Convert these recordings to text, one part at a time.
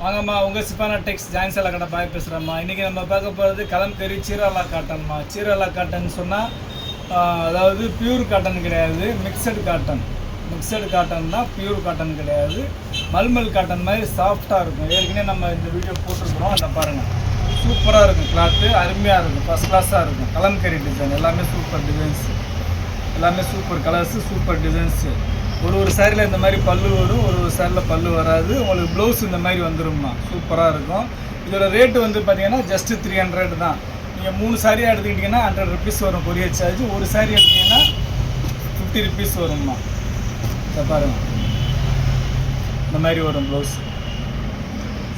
வாங்கம்மா உங்கள் சிப்பானா டெக்ஸ் ஜாயின் சேலை கடை பாய் பேசுகிறேம்மா இன்றைக்கி நம்ம பார்க்க போகிறது கலம்கரி சீராலா காட்டன்மா சீராலா காட்டன் சொன்னால் அதாவது பியூர் காட்டன் கிடையாது மிக்சடு காட்டன் மிக்சடு காட்டன் தான் பியூர் காட்டன் கிடையாது. மல்மல் காட்டன் மாதிரி சாஃப்டாக இருக்கும். ஏற்கனவே நம்ம இந்த வீடியோ போட்டிருக்கிறோம். அந்த பாருங்கள் சூப்பராக இருக்கும் கிளாத்து அருமையாக இருக்கும். ஃபஸ்ட் கிளாஸாக இருக்கும். கலம்கரி டிசைன் எல்லாமே சூப்பர் டிசைன்ஸு எல்லாமே சூப்பர் கலர்ஸு சூப்பர் டிசைன்ஸு ஒரு ஒரு சாரியில் இந்த மாதிரி பல்லு வரும் ஒரு ஒரு சாரியில் பல்லு வராது. உங்களுக்கு ப்ளவுஸ் இந்த மாதிரி வந்துரும்மா. சூப்பராக இருக்கும். இதோட ரேட்டு வந்து பார்த்தீங்கன்னா ஜஸ்ட்டு த்ரீ ஹண்ட்ரட் தான். நீங்கள் மூணு சாரியாக எடுத்துக்கிட்டிங்கன்னா ஹண்ட்ரட் ருபீஸ் வரும் கொரியர் சார்ஜ் ஒரு சாரி எடுத்தீங்கன்னா ஃபிஃப்டி ருபீஸ் வரும்மா. இதை பாருங்க. இந்த மாதிரி வரும் ப்ளவுஸ்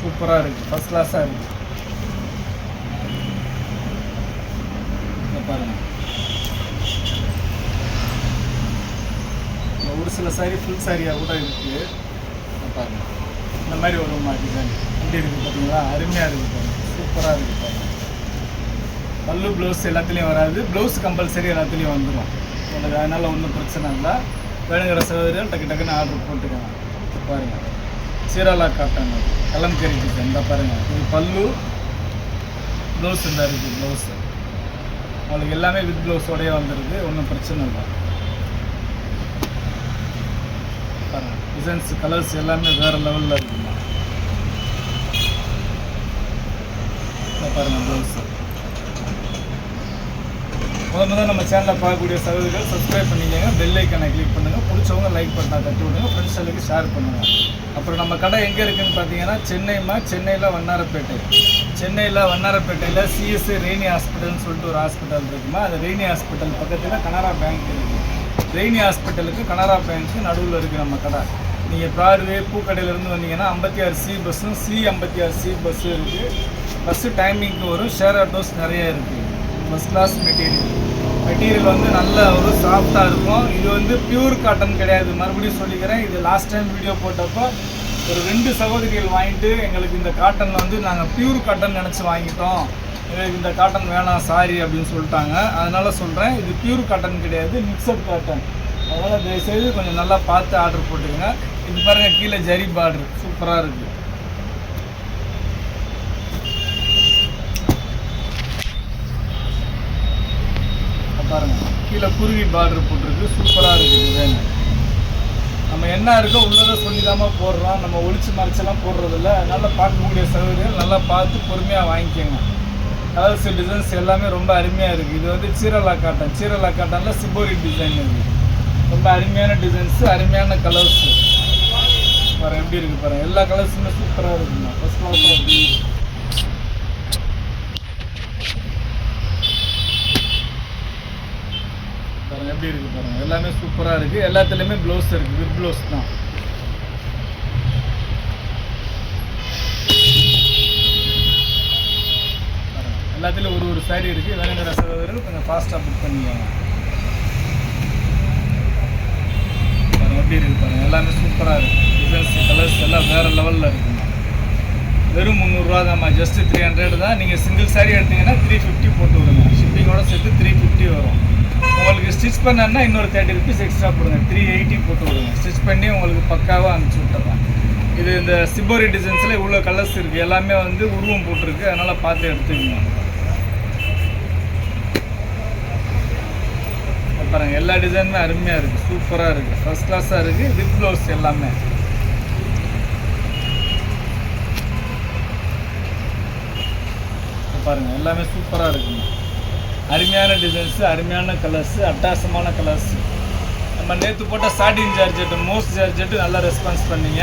சூப்பராக இருக்குது ஃபஸ்ட் கிளாஸாக இருக்குது இதை பாருங்கள் ஒரு சில சாரி ஃபுல் சாரியாக கூட இருக்குது பாருங்க. இந்த மாதிரி வருமா டிசைன் எப்படி இருக்குது பார்த்தீங்களா அருமையாக இருக்குது பாருங்க. சூப்பராக இருக்குது பாருங்க. பல்லு ப்ளவுஸ் எல்லாத்துலேயும் வராது. ப்ளவுஸ் கம்பல்சரி எல்லாத்துலேயும் வந்துடும் உங்களுக்கு அதனால் ஒன்றும் பிரச்சனை இல்லை. வேணுங்கிற சகோதரிகள் டக்கு டக்குன்னு ஆர்டர் போட்டுக்கோங்க பாருங்கள் சீராலா காட்டன். அது. கலம்கரி டிசைன் இந்த பாருங்கள் இது பல்லு ப்ளவுஸ் இந்த இருக்குது ப்ளவுஸு உங்களுக்கு எல்லாமே வித் ப்ளவுஸோடய வந்துடுது ஒன்றும் பிரச்சனை இல்லை பாருங்க டிசைன்ஸ் கலர்ஸ் எல்லாமே வேறு லெவலில் இருக்குமா பாருங்கள் ப்ளவுஸ் முதல் முதல்ல நம்ம சேனலில் பார்க்கக்கூடிய சகோதரிகள் சப்ஸ்கிரைப் பண்ணிக்கோங்க பெல் ஐக்கனை கிளிக் பண்ணுங்கள் பிடிச்சவங்க லைக் பண்ணால் தட்டி விடுங்க ஃப்ரெண்ட்ஸுக்கு ஷேர் பண்ணுங்கள் அப்புறம் நம்ம கடை எங்கே இருக்குதுன்னு பார்த்தீங்கன்னா சென்னைமா சென்னையில் வண்ணாரப்பேட்டை. சென்னையில் வண்ணாரப்பேட்டையில் சிஎஸ்சி ரெய்னி ஹாஸ்பிட்டல்னு சொல்லிட்டு ஒரு ஹாஸ்பிட்டல் இருக்குமா? அந்த ரெய்னி ஹாஸ்பிட்டல் பக்கத்தில் கனரா பேங்க் இருக்குது ரெய்னி ஹாஸ்பிட்டலுக்கு கனரா பேங்க்கு நடுவில் இருக்குது நம்ம கடை. நீங்கள் ப்ராட்வே பூக்கடையிலேருந்து வந்தீங்கன்னா ஐம்பத்தி ஆறு சி பஸ்ஸும் சி ஐம்பத்தி ஆறு சி பஸ்ஸும் இருக்குது பஸ்ஸு டைமிங்க்கு வரும். ஷேர் ஆட்டோஸ் நிறைய இருக்குது ஃபஸ்ட் கிளாஸ் மெட்டீரியல் மெட்டீரியல் வந்து நல்ல ஒரு சாஃப்டாக இருக்கும். இது வந்து பியூர் காட்டன் கிடையாது. மறுபடியும் சொல்லிக்கிறேன். இது லாஸ்ட் டைம் வீடியோ போட்டப்போ ஒரு ரெண்டு சகோதரிகள் வாங்கிட்டு எங்களுக்கு இந்த காட்டனில் வந்து நாங்கள் பியூர் காட்டன் நினச்சி வாங்கிட்டோம். எங்களுக்கு இந்த காட்டன் வேணாம் சாரி அப்படின்னு சொல்லிட்டாங்க. அதனால் சொல்கிறேன் இது பியூர் காட்டன் கிடையாது. மிக்சட் காட்டன் அதனால் தயவுசெய்து கொஞ்சம் நல்லா பார்த்து ஆர்டர் போட்டுக்கோங்க. இது பாருங்கள் கீழே ஜரி பார்டர். சூப்பராக இருக்குது பாருங்க கீழே குருவி பார்டர் போட்டிருக்கு. சூப்பராக இருக்குது டிசைன் நம்ம என்ன இருக்கோ உள்ளதை சொல்லிதாம போடுறோம். நம்ம ஒளிச்சு மறைச்செல்லாம் போடுறதில்ல. நல்லா பார்க்கக்கூடிய சகோதரிகள் நல்லா பார்த்து பொறுமையாக வாங்கிக்கோங்க. கலர்ஸ் டிசைன்ஸ் எல்லாமே ரொம்ப அருமையாக இருக்குது இது வந்து சீரலா காட்டன் சீரலா காட்டனில் சிபோரி டிசைன் இருக்குது ரொம்ப அருமையான டிசைன்ஸு அருமையான கலர்ஸு எப்படி இருக்குது பாருங்க. எல்லா கலர்ஸுமே சூப்பராக இருக்குங்க ஃபஸ்ட் கிளாஸாக இருக்குது பாருங்க எப்படி இருக்கு பாருங்க. எல்லாமே சூப்பராக இருக்கு. எல்லாத்துலேயுமே ப்ளவுஸ் இருக்கு. வித் ப்ளவுஸ் தான். எல்லாத்துலேயும் ஒரு ஒரு சாரி இருக்கு. வேணுங்கிற சகோதரர்கள் கொஞ்சம் ஃபாஸ்ட்டாக புக் பண்ணிக்கோங்க. எப்படி இருப்பாங்க எல்லாமே சூப்பராக இருக்குது டிசைன்ஸ் கலர்ஸ் எல்லாம் வேறு லெவலில் இருக்குங்க வெறும் முந்நூறுரூவா தான்மா. ஜஸ்ட் த்ரீ ஹண்ட்ரட் தான். நீங்கள் சிங்கிள் சாரி எடுத்தீங்கன்னா த்ரீ ஃபிஃப்டி போட்டு விடுங்க. ஷிப்பிங்கோட சேர்த்து த்ரீ ஃபிஃப்டி வரும். உங்களுக்கு ஸ்டிச் பண்ணனா இன்னொரு தேர்ட்டி ருபீஸ் எக்ஸ்ட்ரா போடுங்க. த்ரீ எயிட்டி போட்டு விடுங்க. ஸ்டிச் பண்ணி உங்களுக்கு பக்காவாக அனுப்பிச்சி விட்டுறேன் இது இந்த சிப்போரி டிசைன்ஸில் இவ்வளோ கலர்ஸ் இருக்குது எல்லாமே வந்து உருவம் போட்டிருக்கு. அதனால் பார்த்து எடுத்துக்கோங்க. பாருங்க எல்லா டிசைனுமே அருமையாக இருக்குது சூப்பராக இருக்குது ஃபர்ஸ்ட் கிளாஸாக இருக்குது வித் ப்ளவுஸ் எல்லாமே. பாருங்கள் பாருங்க எல்லாமே சூப்பராக இருக்குங்க. அருமையான டிசைன்ஸு அருமையான கலர்ஸு அட்டாசமான கலர்ஸு நம்ம நேற்று போட்ட சாட்டின் ஜார்ஜெட்டு மோஸ்ட் ஜார்ஜெட்டு நல்லா ரெஸ்பான்ஸ் பண்ணீங்க.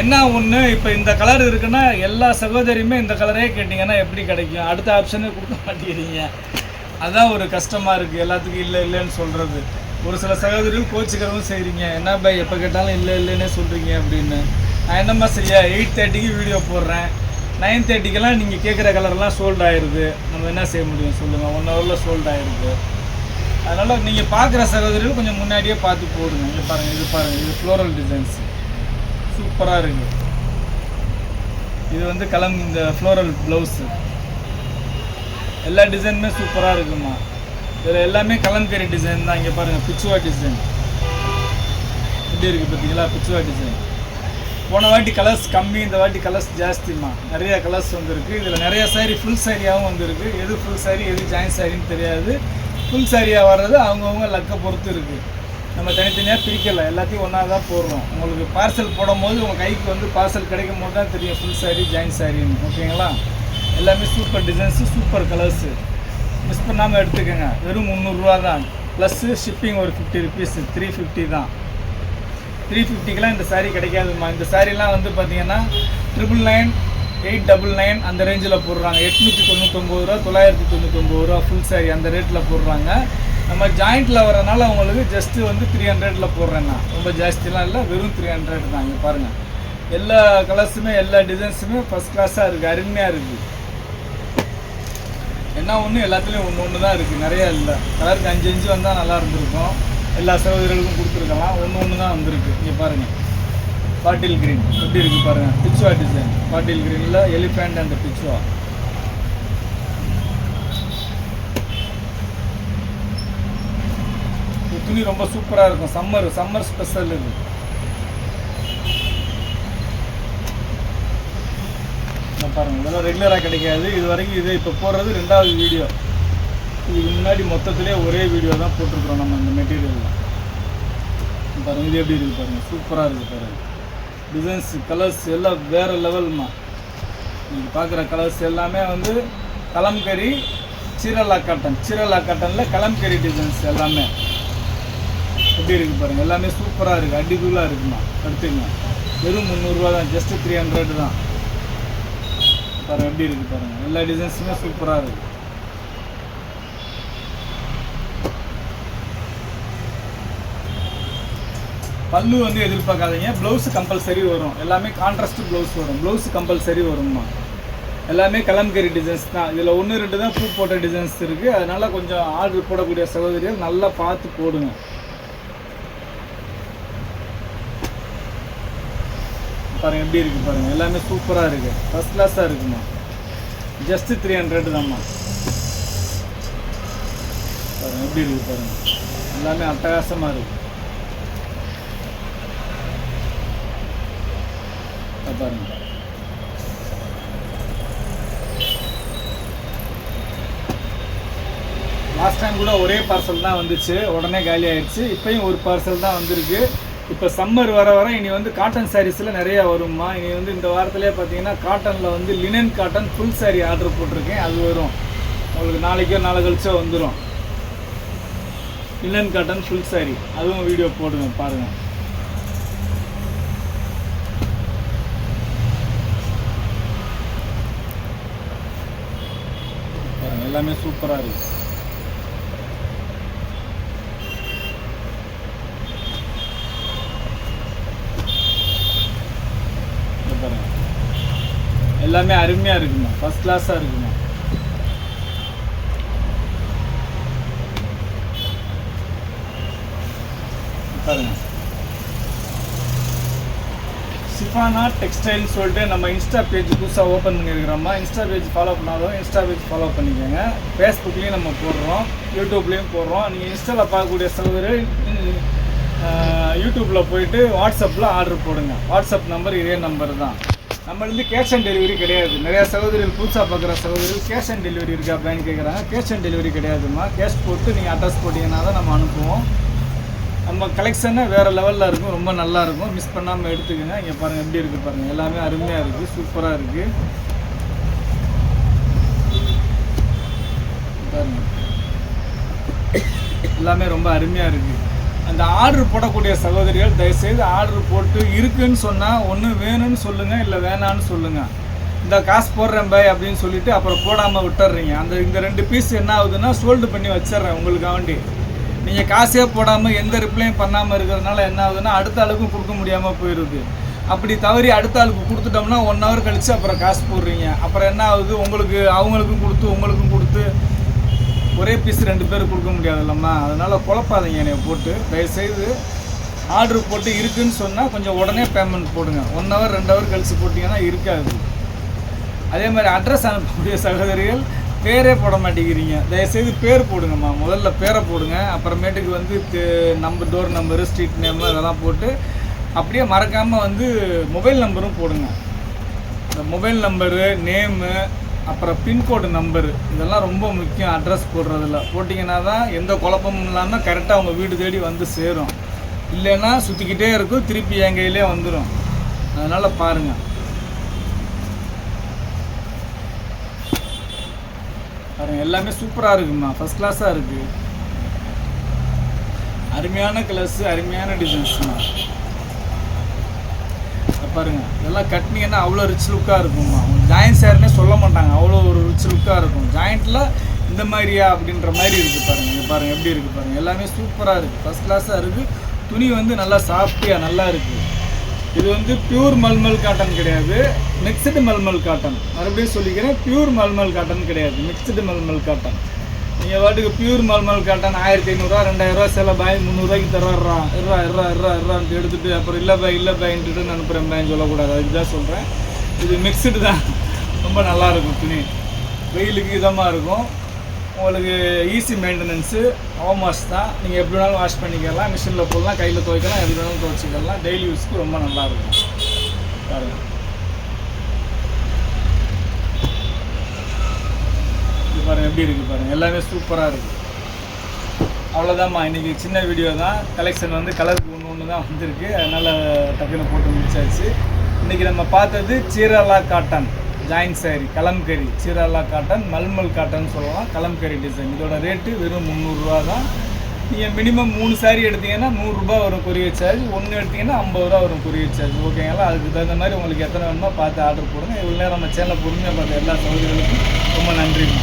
என்ன ஒன்று இப்போ இந்த கலர் இருக்குன்னா எல்லா சகோதரியுமே இந்த கலரே கேட்டிங்கன்னா எப்படி கிடைக்கும்? அடுத்த ஆப்ஷனே கொடுக்க மாட்டேங்கிறீங்க. அதான் ஒரு கஷ்டமாக இருக்குது எல்லாத்துக்கும் இல்லை இல்லைன்னு சொல்கிறது ஒரு சில சகோதரிகள் கோச்சிக்கிறவும் செய்கிறீங்க என்ன பை எப்போ கேட்டாலும் இல்லை இல்லைன்னே சொல்கிறீங்க அப்படின்னு. நான் என்னம்மா செய்ய எயிட் தேர்ட்டிக்கு வீடியோ போடுறேன். நைன் தேர்ட்டிக்கெல்லாம் நீங்கள் கேட்குற கலர்லாம் சோல்ட் ஆயிடுது நம்ம என்ன செய்ய முடியும் சொல்லுங்கள் ஒன் ஹவரில் சோல்ட் ஆயிடுது அதனால் நீங்கள் பார்க்குற சகோதரிகள் கொஞ்சம் முன்னாடியே பார்த்து போடுங்க. இது பாருங்கள் இது பாருங்கள் இது ஃப்ளோரல் டிசைன்ஸ் சூப்பராக இருக்குது இது வந்து கலம் இந்த ஃப்ளோரல் ப்ளவுஸு எல்லா டிசைனுமே சூப்பராக இருக்குமா இதில் எல்லாமே கலம்கரி டிசைன் தான். இங்கே பாருங்கள் பிச்சுவா டிசைன் எப்படி இருக்குது பார்த்தீங்களா பிச்சுவா டிசைன் போன வாட்டி கலர்ஸ் கம்மி இந்த வாட்டி கலர்ஸ் ஜாஸ்திம்மா. நிறைய கலர்ஸ் வந்திருக்கு. இதில் நிறைய சாரீ ஃபுல் சாரியாகவும் வந்திருக்கு. எது ஃபுல் சாரி எது ஜாயின் சாரின்னு தெரியாது. ஃபுல் சாரியாக வர்றது அவங்கவுங்க லக்கை பொறுத்து இருக்குது நம்ம தனித்தனியாக பிரிக்கலை. எல்லாத்தையும் ஒன்றா தான் போடுறோம். உங்களுக்கு பார்சல் போடும்போது உங்கள் கைக்கு வந்து பார்சல் கிடைக்கும் போது தான் தெரியும் ஃபுல் சாரி ஜாயின் சாரின்னு ஓகேங்களா? எல்லாமே super designs super colours miss பண்ணாமல் எடுத்துக்கோங்க. வெறும் முந்நூறுரூவா தான். ப்ளஸ்ஸு ஷிப்பிங் ஒரு ஃபிஃப்டி ருபீஸு த்ரீ ஃபிஃப்டி தான். த்ரீ ஃபிஃப்டிக்கெலாம் இந்த சாரீ கிடைக்காதும்மா. இந்த சாரீலாம் வந்து பார்த்தீங்கன்னா triple nine eight double nine அந்த ரேஞ்சில் போடுறாங்க. எட்நூற்றி தொண்ணூத்தொம்பது ரூபா தொள்ளாயிரத்தி தொண்ணூத்தொம்பது ரூபா ஃபுல் சாரீ அந்த ரேட்டில் போடுறாங்க. நம்ம ஜாயிண்ட்டில் வரனால உங்களுக்கு ஜஸ்ட்டு வந்து த்ரீ ஹண்ட்ரடில் போடுறேன்னா ரொம்ப ஜாஸ்திலாம் இல்லை வெறும் த்ரீ ஹண்ட்ரட் தான். இங்கே பாருங்கள் எல்லா கலர்ஸுமே எல்லா டிசைன்ஸுமே ஃபஸ்ட் கிளாஸாக இருக்குது அருமையாக இருக்குது என்ன ஒன்று எல்லாத்துலேயும் ஒன்று ஒன்று தான் இருக்குது நிறையா இல்லை. கலருக்கு அஞ்சு அஞ்சு வந்தால் நல்லா இருந்திருக்கும். எல்லா சகோதரர்களுக்கும் கொடுத்துருக்கலாம். ஒன்று ஒன்று தான் வந்திருக்கு. இங்கே பாருங்கள் பாட்டில் கிரீன் எப்படி இருக்குது பாருங்கள் பிச்சுவா டிசைன் பாட்டில் கிரீனில் எலிஃபேண்ட் அண்ட் பிச்சுவா இந்த துணி ரொம்ப சூப்பராக இருக்கும். சம்மர் சம்மர் ஸ்பெஷல் இருக்குது பாருங்கள் இதெல்லாம் ரெகுலராக கிடைக்காது. இது வரைக்கும் இது இப்போ போடுறது ரெண்டாவது வீடியோ இதுக்கு முன்னாடி மொத்தத்திலே ஒரே வீடியோ தான் போட்டிருக்கிறோம் நம்ம இந்த மெட்டீரியலில் பாருங்கள் இது எப்படி இருக்குது பாருங்கள் சூப்பராக இருக்குது பாருங்கள் டிசைன்ஸ் கலர்ஸ் எல்லாம் வேறு லெவல்மா நீங்கள் பார்க்குற கலர்ஸ் எல்லாமே வந்து கலம்கரி சீரலா காட்டன் சீரலா காட்டனில் கலம்கரி டிசைன்ஸ் எல்லாமே. எப்படி இருக்குது பாருங்கள் எல்லாமே சூப்பராக இருக்குது அடிக்குள்ளாக இருக்குமா? எடுத்துங்க வெறும் முந்நூறுரூவா தான். ஜஸ்ட்டு த்ரீ ஹண்ட்ரட் தான். பாருங்க எப்படி இருக்குது பாருங்கள் எல்லா டிசைன்ஸுமே சூப்பராக இருக்குது பல்லு வந்து எதிர்பார்க்காதீங்க. ப்ளவுஸ் கம்பல்சரி வரும். எல்லாமே கான்ட்ராஸ்ட் ப்ளவுஸ் வரும். ப்ளவுஸ் கம்பல்சரி வரும்மா. எல்லாமே கலம்கரி டிசைன்ஸ் தான். இதில் ஒன்று ரெண்டு தான் பூ போட்ட டிசைன்ஸ் இருக்குது அதனால் கொஞ்சம் ஆர்டர் போடக்கூடிய சகோதரிகள் நல்லா பார்த்து போடுங்க. பாருங்கள் எப்படி இருக்குது பாருங்கள் எல்லாமே சூப்பராக இருக்குது ஃபஸ்ட் கிளாஸாக இருக்குமா? ஜஸ்ட்டு த்ரீ ஹண்ட்ரட் தான்மா. பாருங்கள் எப்படி இருக்குது பாருங்கள் எல்லாமே அட்டகாசமாக இருக்குது பாருங்க. லாஸ்ட் டைம் கூட ஒரே பார்சல் தான் வந்துச்சு. உடனே காலி ஆயிடுச்சு. இப்பயும் ஒரு பார்சல் தான் வந்திருக்கு. இப்போ சம்மர் வர வர இனி வந்து காட்டன் சாரீஸில் நிறையா வரும்மா. இனி வந்து இந்த வாரத்திலே பார்த்தீங்கன்னா காட்டனில் வந்து linen cotton full sari order போட்டிருக்கேன். அது வரும். உங்களுக்கு நாளைக்கோ நாளை கழிச்சோ வந்துடும் லினன் காட்டன் ஃபுல் சாரீ அதுவும் வீடியோ போடுங்க பாருங்கள் எல்லாமே சூப்பராக இருக்குது இங்க பாருங்க எல்லாமே அருமையாக இருக்குமா? ஃபர்ஸ்ட் கிளாஸாக இருக்குமா? பாருங்க. சிஃபானா டெக்ஸ்டைல்னு சொல்லிட்டு நம்ம இன்ஸ்டா பேஜ் புதுசாக ஓப்பன் பண்ணியிருக்கிறோம்மா இன்ஸ்டா பேஜ் ஃபாலோ பண்ணாதவங்க இன்ஸ்டா பேஜ் ஃபாலோ பண்ணிக்கோங்க. ஃபேஸ்புக்லேயும் நம்ம போடுறோம். யூடியூப்லேயும் போடுறோம். நீங்கள் இன்ஸ்டாவில் பார்க்கக்கூடிய சகோதரர் யூடியூப்பில் போயிட்டு வாட்ஸ்அப்பில் ஆர்டர் போடுங்க. வாட்ஸ்அப் நம்பர் இதே நம்பர் தான். நம்மளுந்து கேஷ் ஆன் டெலிவரி கிடையாது. நிறையா சகோதரிகள் புதுசாக பார்க்குற சகோதரிகள் கேஷ் ஆன் டெலிவரி இருக்கா அப்படின்னு கேட்குறாங்க. கேஷ் ஆன் டெலிவரி கிடையாதும்மா. கேஷ் போட்டு நீங்கள் அட்ரஸ் போட்டிங்கன்னா தான் நம்ம அனுப்புவோம். நம்ம கலெக்ஷனே வேறு லெவலில் இருக்கும். ரொம்ப நல்லா இருக்கும். மிஸ் பண்ணாமல் எடுத்துக்கோங்க. இங்கே பாருங்கள் எப்படி இருக்குது பாருங்கள் எல்லாமே அருமையாக இருக்குது சூப்பராக இருக்குது பாருங்க. எல்லாமே ரொம்ப அருமையாக இருக்குது அந்த ஆர்டர் போடக்கூடிய சகோதரிகள் தயவுசெய்து ஆர்டர் போட்டு இருக்குன்னு சொன்னால் ஒன்று வேணும்னு சொல்லுங்கள் இல்லை வேணான்னு சொல்லுங்கள் இந்த காசு போடுறேன் பை அப்படின்னு சொல்லிட்டு அப்புறம் போடாமல் விட்டுறீங்க. அந்த இந்த ரெண்டு பீஸ் என்ன ஆகுதுன்னா சோல்டு பண்ணி வச்சிடுறேன் உங்களுக்காண்டி. நீங்கள் காசே போடாமல் எந்த ரிப்ளையும் பண்ணாமல் இருக்கிறதுனால என்ன ஆகுதுன்னா அடுத்த ஆளுக்கும் கொடுக்க முடியாமல் போயிடுது அப்படி தவறி அடுத்த ஆளுக்கு கொடுத்துட்டோம்னா ஒன் ஹவர் கழித்து அப்புறம் காசு போடுறீங்க. அப்புறம் என்ன ஆகுது? உங்களுக்கு அவங்களுக்கும் கொடுத்து உங்களுக்கும் கொடுத்து ஒரே பீஸ் ரெண்டு பேர் கொடுக்க முடியாதுல்லம்மா அதனால் குழப்பாதீங்க என்னை போட்டு. தயவுசெய்து ஆர்டர் போட்டு இருக்குன்னு சொன்னால் கொஞ்சம் உடனே பேமெண்ட் போடுங்க. ஒன் ஹவர் ரெண்டு ஹவர் கழித்து போட்டிங்கன்னா இருக்காது. அதே மாதிரி அட்ரஸ் அனுப்பக்கூடிய சகோதரிகள் பேரே போட மாட்டேங்கிறீங்க. தயவுசெய்து பேர் போடுங்கம்மா. முதல்ல பேரை போடுங்க. அப்புறமேட்டுக்கு வந்து number door number street name அதெல்லாம் போட்டு அப்படியே மறக்காமல் வந்து மொபைல் நம்பரும் போடுங்க. இந்த மொபைல் நம்பரு நேமு அப்புறம் பின்கோடு நம்பரு இதெல்லாம் ரொம்ப முக்கியம் அட்ரஸ் போடுறதில். போட்டிங்கன்னா தான் எந்த குழப்பமும் இல்லாமல் கரெக்டாக உங்கள் வீடு தேடி வந்து சேரும். இல்லைன்னா சுற்றிக்கிட்டே இருக்கும் திருப்பி என் கையிலே வந்துடும் அதனால் பாருங்கள் பாருங்கள் எல்லாமே சூப்பராக இருக்குமா? ஃபஸ்ட் கிளாஸாக இருக்குது அருமையான கலர்ஸு அருமையான டிசைன்ஸ்மா பாருங்க. இதெல்லாம் கட்டினீங்கன்னா அவ்வளோ ரிச் லுக்காக இருக்கும்மா. ஜாயின்ட் சேருன்னே சொல்ல மாட்டாங்க. அவ்வளோ ஒரு ரிச் லுக்காக இருக்கும். ஜாயிண்ட்டில் இந்த மாதிரியா அப்படின்ற மாதிரி இருக்குது பாருங்க. இங்கே பாருங்கள் எப்படி இருக்குது பாருங்கள் எல்லாமே சூப்பராக இருக்குது ஃபஸ்ட் கிளாஸாக இருக்குது துணி வந்து நல்லா சாஃப்டியாக நல்லா இருக்குது இது வந்து பியூர் மல்மல் காட்டன் கிடையாது. மிக்சடு மல்மல் காட்டன் மறுபடியும் சொல்லிக்கிறேன் பியூர் மல்மல் காட்டன் கிடையாது. மிக்சடு மல்மல் காட்டன் நீங்கள் வாட்டுக்கு பியூர் மல்மல் காட்டன் ஆயிரத்தி ஐநூறுரூவா ரெண்டாயிரரூவா சில பாய் முந்நூறுரூவாய்க்கு தர்றா இருறா இருறா இருறா இருறான்ட்டு எடுத்துட்டு அப்புறம் இல்லை பாய் இல்லை பாயின்ட்டு அனுப்புகிறேன் பாயின்னு சொல்லக்கூடாது. அதுக்கு தான் சொல்கிறேன் இது மிக்சடு தான். ரொம்ப நல்லா இருக்கும் துணி. வெயிலுக்கு இதமாக இருக்கும். உங்களுக்கு ஈஸி மெயின்டெனன்ஸு ஹோம் வாஷ் தான். நீங்கள் எப்படி வேணாலும் வாஷ் பண்ணிக்கலாம். மிஷினில் போடலாம் கையில் துவைக்கலாம் எப்படி வேணாலும் துவைச்சிக்கலாம். டெய்லி யூஸ்க்கு ரொம்ப நல்லா இருக்கும். பாருங்கள் எப்படி இருக்குது பாருங்கள் எல்லாமே சூப்பராக இருக்குது அவ்வளோதாம்மா இன்றைக்கி சின்ன வீடியோ தான். கலெக்ஷன் வந்து கலருக்கு ஒன்று ஒன்று தான் வந்திருக்கு. அதனால் டக்குன்னு போட்டு முடிச்சாச்சு. இன்றைக்கி நம்ம பார்த்தது Chirala cotton join sari Kalamkari Chirala cotton mulmul cotton சொல்லலாம். கலம்கரி டிசைன் இதோட ரேட்டு வெறும் முந்நூறுரூவா தான். நீங்கள் மினிமம் மூணு saree எடுத்தீங்கன்னா நூறுரூபா வரும் கொரியர் சார்ஜ் ஒன்று எடுத்தீங்கன்னா ஐம்பது ரூபா வரும் கொரியர் சார்ஜ் ஓகேங்களா அதுக்கு தகுந்த மாதிரி உங்களுக்கு எத்தனை வேணுமோ பார்த்து ஆர்டர் போடுங்க. இவ்வளோ நேரம் நம்ம சேனலை பொறுமையாக பார்த்த எல்லா சௌகரியங்களுக்கும் ரொம்ப நன்றிம்மா.